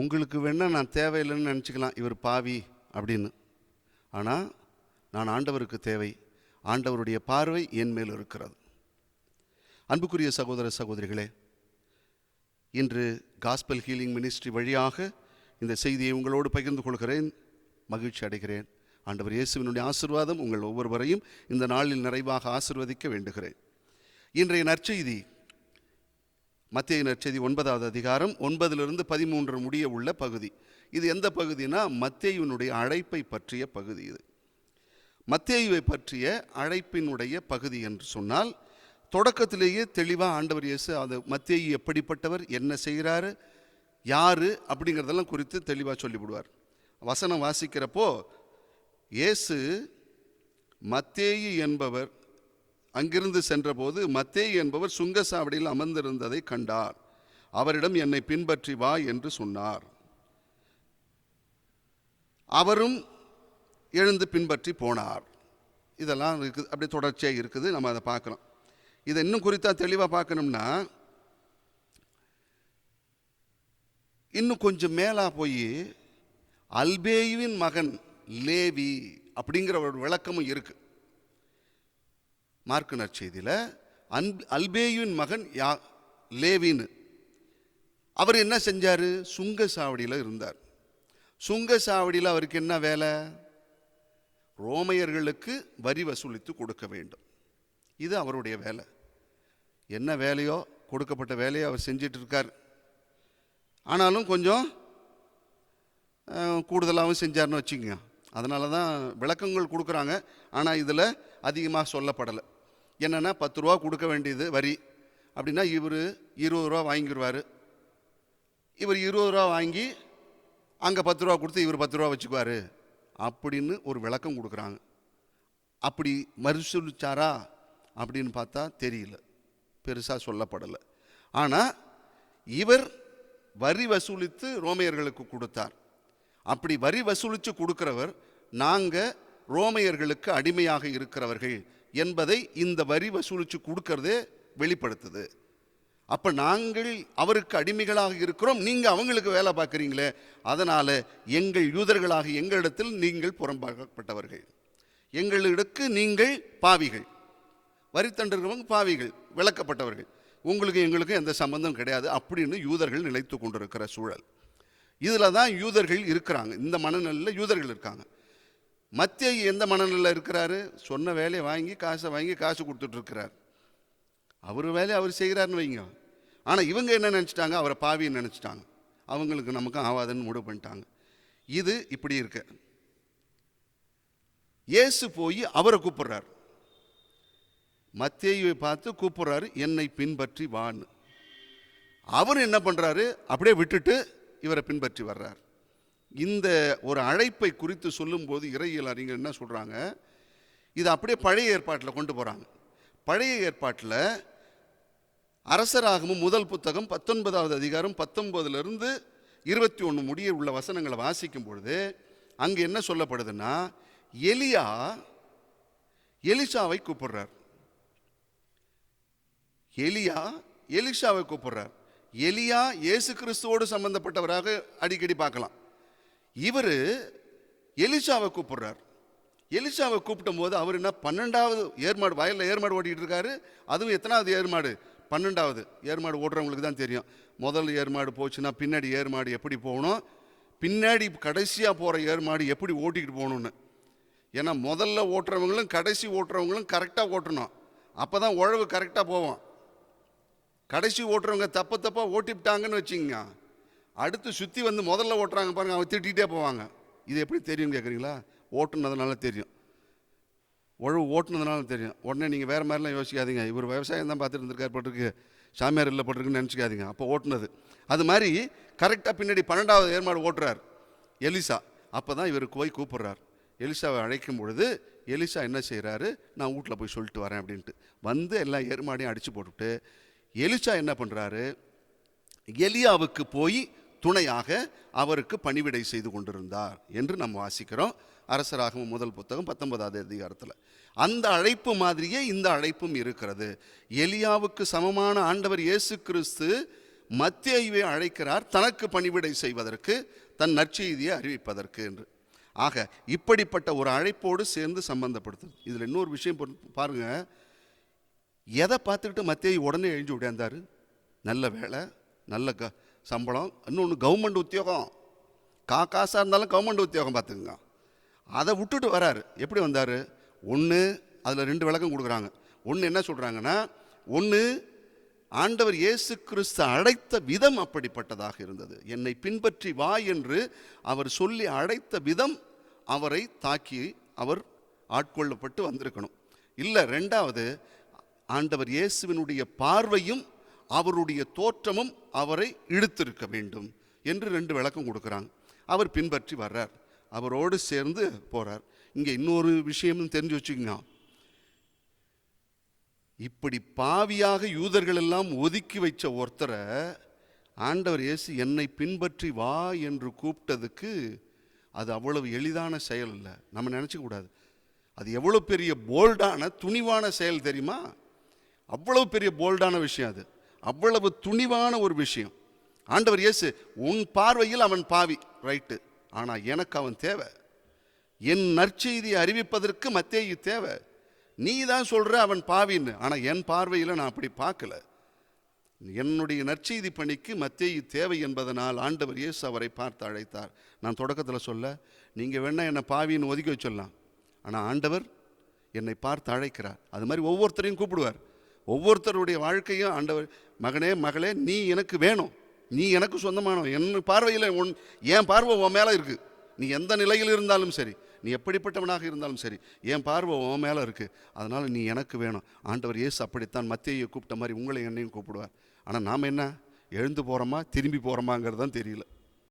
உங்களுக்கு வேணால் நான் தேவையில்லைன்னு நினச்சிக்கலாம் இவர் பாவி அப்படின்னு. ஆனால் நான் ஆண்டவருக்கு தேவை ஆண்டவருடைய பார்வை என் மேல் இருக்கிறது. அன்புக்குரிய சகோதர சகோதரிகளே இன்று காஸ்பல் ஹீலிங் மினிஸ்ட்ரி வழியாக இந்த செய்தியை உங்களோடு பகிர்ந்து கொள்கிறேன். மகிழ்ச்சி அடைகிறேன். ஆண்டவர் இயேசுவினுடைய ஆசிர்வாதம் உங்கள் ஒவ்வொருவரையும் இந்த நாளில் நிறைவாக ஆசிர்வதிக்க வேண்டுகிறேன். இன்றைய நற்செய்தி மத்திய நற்செய்தி ஒன்பதாவது அதிகாரம் ஒன்பதிலிருந்து பதிமூன்று முடிய உள்ள பகுதி. இது எந்த பகுதினா மத்தேயுனுடைய அழைப்பை பற்றிய பகுதி இது. மத்தேயுவை பற்றிய அழைப்பினுடைய பகுதி என்று சொன்னால் தொடக்கத்திலேயே தெளிவாக ஆண்டவர் இயேசு அது மத்தேயு எப்படிப்பட்டவர் என்ன செய்கிறாரு யாரு அப்படிங்கிறதெல்லாம் குறித்து தெளிவாக சொல்லிவிடுவார். வசனம் வாசிக்கிறப்போ இயேசு மத்தேயு என்பவர் அங்கிருந்து சென்றபோது மத்தே என்பவர் சுங்கசாவடியில் அமர்ந்திருந்ததை கண்டார். அவரிடம் என்னை பின்பற்றி வா என்று சொன்னார். அவரும் எழுந்து பின்பற்றி போனார். இதெல்லாம் இருக்குது அப்படியே தொடர்ச்சியாக இருக்குது. நம்ம அதை பார்க்குறோம் இதை இன்னும் குறித்தா தெளிவாக பார்க்கணும்னா இன்னும் கொஞ்சம் மேலாக போய் அல்பேயுவின் மகன் லேவி அப்படிங்கிற ஒரு விளக்கமும் இருக்குது மார்க்கு நற்செய்தியில் அன் அல்பேயுவின் மகன் யா லேவின்னு. அவர் என்ன செஞ்சார்? சுங்க சாவடியில் இருந்தார். சுங்க சாவடியில் அவருக்கு என்ன வேலை? ரோமையர்களுக்கு வரி வசூலித்து கொடுக்க வேண்டும். இது அவருடைய வேலை. என்ன வேலையோ கொடுக்கப்பட்ட வேலையை அவர் செஞ்சிட்டு இருக்கார் ஆனாலும் கொஞ்சம் கூடுதலாகவும் செஞ்சார்னு வச்சுக்கோங்க. அதனால தான் விளக்கங்கள் கொடுக்குறாங்க. ஆனால் இதில் அதிகமாக சொல்லப்படலை. என்னென்னா பத்து ரூபா கொடுக்க வேண்டியது வரி. அப்படின்னா இவர் இருபது ரூபா வாங்கிடுவார் இவர் இருபது ரூபா வாங்கி அங்கே பத்து ரூபா கொடுத்து இவர் பத்து ரூபா வச்சுக்குவார். அப்படின்னு ஒரு விளக்கம் கொடுக்குறாங்க. அப்படி மறுசொலிச்சாரா அப்படின்னு பார்த்தா தெரியல. பெருசாக சொல்லப்படலை. ஆனால் இவர் வரி வசூலித்து ரோமையர்களுக்கு கொடுத்தார். அப்படி வரி வசூலித்து கொடுக்குறவர் நாங்கள் ரோமையர்களுக்கு அடிமையாக இருக்கிறவர்கள். என்பதை இந்த வரி வசூலித்து கொடுக்கறதே வெளிப்படுத்துது. அப்போ நாங்கள் அவருக்கு அடிமைகளாக இருக்கிறோம் நீங்கள் அவங்களுக்கு வேலை பார்க்குறீங்களே அதனால் எங்கள் யூதர்களாக எங்களிடத்தில் நீங்கள் புறம்பாக்கப்பட்டவர்கள். எங்களுக்கு நீங்கள் பாவிகள். வரித்தண்டிருக்கிறவங்க பாவிகள் விளக்கப்பட்டவர்கள். உங்களுக்கு எங்களுக்கு எந்த சம்பந்தம் கிடையாது அப்படின்னு யூதர்கள் நிலைத்து கொண்டிருக்கிற சூழல். இதில் தான் யூதர்கள் இருக்கிறாங்க. இந்த மனநிலையில் யூதர்கள் இருக்காங்க. மத்திய எந்த மனநிலையில் இருக்கிறாரு? சொன்ன வேலையை வாங்கி காசை வாங்கி காசு கொடுத்துட்ருக்கிறார் அவர் வேலையை அவர் செய்கிறாருன்னு வைங்க. ஆனால் இவங்க என்ன நினச்சிட்டாங்க? அவரை பாவின்னு நினச்சிட்டாங்க. அவங்களுக்கு நமக்கும் ஆவாதுன்னு முடிவு பண்ணிட்டாங்க. இது இப்படி இருக்கு. இயேசு போய் அவரை கூப்பிடுறார். மத்தியை பார்த்து கூப்பிடுறாரு என்னை பின்பற்றி வான்னு. அவர் என்ன பண்ணுறாரு அப்படியே விட்டுட்டு இவரை பின்பற்றி வர்றார். இந்த ஒரு அழைப்பை குறித்து சொல்லும்போது இறையியல் அறிஞர் என்ன சொல்கிறாங்க இது அப்படியே பழைய ஏற்பாட்டில் கொண்டு போகிறாங்க பழைய ஏற்பாட்டில் அரசராகமும் முதல் புத்தகம் பத்தொன்பதாவது அதிகாரம் பத்தொன்பதுலேருந்து இருபத்தி ஒன்று முடிய உள்ள வசனங்களை வாசிக்கும் பொழுது அங்கே என்ன சொல்லப்படுதுன்னா எலியா எலிசாவை கூப்பிடுறார். எலியா எலிஷாவை கூப்பிடுறார். எலியா இயேசு கிறிஸ்துவோடு சம்பந்தப்பட்டவராக அடிக்கடி பார்க்கலாம். இவர் எலிஷாவை கூப்பிடுறார். எலிஷாவை கூப்பிட்டும் போது அவர் என்ன பன்னெண்டாவது ஏர்மாடு வயலில் ஏர்மாடு ஓட்டிகிட்டு இருக்காரு. அதுவும் எத்தனாவது ஏர்மாடு? பன்னெண்டாவது. ஏர்மாடு ஓட்டுறவங்களுக்கு தான் தெரியும். முதல் ஏர்மாடு போச்சுன்னா பின்னாடி ஏர்மாடு எப்படி போகணும்? பின்னாடி கடைசியாக போகிற ஏர்மாடு எப்படி ஓட்டிக்கிட்டு போகணும்னு. ஏன்னா முதல்ல ஓட்டுறவங்களும் கடைசி ஓட்டுறவங்களும் கரெக்டாக ஓட்டணும். அப்போ தான் உழவு கரெக்டாக போவோம். கடைசி ஓட்டுறவங்க தப்ப தப்பாக ஓட்டிவிட்டாங்கன்னு வச்சுங்க அடுத்து சுற்றி வந்து முதல்ல ஓட்டுறாங்க பாருங்கள் அவங்க திட்டிகிட்டே போவாங்க. இது எப்படி தெரியும் கேட்குறீங்களா ஓட்டுனதுனால தெரியும். உழவு ஓட்டுனதுனால தெரியும். உடனே நீங்கள் வேறு மாதிரிலாம் யோசிக்காதீங்க. இவர் விவசாயம் தான் பார்த்துட்டு இருந்திருக்கார் பட்டிருக்கு. சாமியார் இல்லை பட்டிருக்குன்னு நினச்சிக்காதீங்க. அப்போ ஓட்டுனது. அது மாதிரி கரெக்டாக பின்னாடி பன்னெண்டாவது ஏர்மாடு ஓட்டுறார் எலிசா. அப்போ தான் இவருக்கு போய் கூப்பிட்றார். எலிசாவை அழைக்கும் பொழுது எலிசா என்ன செய்கிறாரு நான் வீட்டில் போய் சொல்லிட்டு வரேன் அப்படின்ட்டு. வந்து எல்லா ஏர்மாடையும் அடித்து போட்டுவிட்டு எலிசா என்ன பண்ணுறாரு எலியாவுக்கு போய் துணையாக அவருக்கு பணிவிடை செய்து கொண்டிருந்தார் என்று நம்ம வாசிக்கிறோம். அரசராகவும் முதல் புத்தகம் பத்தொன்பதாவது அதிகாரத்தில். அந்த அழைப்பு மாதிரியே இந்த அழைப்பும் இருக்கிறது. எலியாவுக்கு சமமான ஆண்டவர் இயேசு கிறிஸ்து மத்தியவை அழைக்கிறார் தனக்கு பணிவிடை செய்வதற்கு தன் நற்செய்தியை அறிவிப்பதற்கு என்று. ஆக இப்படிப்பட்ட ஒரு அழைப்போடு சேர்ந்து சம்பந்தப்படுத்துது. இதில் இன்னொரு விஷயம் பொறு- பாருங்க. எதை பார்த்துக்கிட்டு மத்தியை உடனே எழுஞ்சு விடையாந்தார் நல்ல வேலை நல்ல க சம்பளம் இன்னொன்று கவர்மெண்ட் உத்தியோகம். கா காசாக இருந்தாலும் கவர்மெண்ட் உத்தியோகம் பார்த்துக்குங்க. அதை விட்டுட்டு வராரு. எப்படி வந்தார்? ஒன்று அதில் ரெண்டு விளக்கம் கொடுக்குறாங்க. ஒன்று என்ன சொல்கிறாங்கன்னா ஒன்று ஆண்டவர் இயேசு கிறிஸ்து அழைத்த விதம் அப்படிப்பட்டதாக இருந்தது. என்னை பின்பற்றி வா என்று அவர் சொல்லி அழைத்த விதம் அவரை தாக்கி அவர் ஆட்கொள்ளப்பட்டு வந்திருக்கணும். இல்லை ரெண்டாவது ஆண்டவர் இயேசுவினுடைய பார்வையும் அவருடைய தோற்றமும் அவரை இழுத்திருக்க வேண்டும் என்று ரெண்டு விளக்கம் கொடுக்குறாங்க. அவர் பின்பற்றி வர்றார். அவரோடு சேர்ந்து போறார். இங்கே இன்னொரு விஷயமும் தெரிஞ்சு வச்சுக்கோங்க. இப்படி பாவியாக யூதர்கள் எல்லாம் ஒதுக்கி வைச்ச ஒருத்தரை ஆண்டவர் இயேசு என்னை பின்பற்றி வா என்று கூப்பிட்டதுக்கு அது அவ்வளவு எளிதான செயல் இல்லை. நம்ம நினச்சிக்கூடாது அது எவ்வளோ பெரிய போல்டான துணிவான செயல் தெரியுமா? அவ்வளவு பெரிய போல்டான விஷயம் அது. அவ்வளவு துணிவான ஒரு விஷயம். ஆண்டவர் இயேசு உன் பார்வையில் அவன் பாவி. ரைட்டு ஆனால் எனக்கு அவன் தேவை. என் நற்செய்தியை அறிவிப்பதற்கு மத்தேயு தேவை. நீ தான் சொல்கிற அவன் பாவின்னு. ஆனால் என் பார்வையில் நான் அப்படி பார்க்கல. என்னுடைய நற்செய்தி பணிக்கு மத்தேயு தேவை என்பதனால் ஆண்டவர் இயேசு அவரை பார்த்து அழைத்தார். நான் தொடக்கத்தில் சொல்ல நீங்கள் வேணா என்னை பாவின்னு ஒதுக்கி வச்சிடலாம். ஆனால் ஆண்டவர் என்னை பார்த்து அழைக்கிறார். அது மாதிரி ஒவ்வொருத்தரையும் கூப்பிடுவார். ஒவ்வொருத்தருடைய வாழ்க்கையும் ஆண்டவர் மகனே மகளே நீ எனக்கு வேணும். நீ எனக்கு சொந்தமானவன் என் பார்வையில் உன் என் பார்வை உன் மேலே இருக்குது நீ எந்த நிலையில் இருந்தாலும் சரி நீ எப்படிப்பட்டவனாக இருந்தாலும் சரி என் பார்வை உன் மேலே இருக்குது அதனால் நீ எனக்கு வேணும். ஆண்டவர் இயேசு அப்படித்தான் மத்தியை கூப்பிட்ட மாதிரி உங்களை என்னையும் கூப்பிடுவார். ஆனால் நாம் என்ன? எழுந்து போகிறோமா திரும்பி போகிறோமாங்கிறது தான் தெரியல.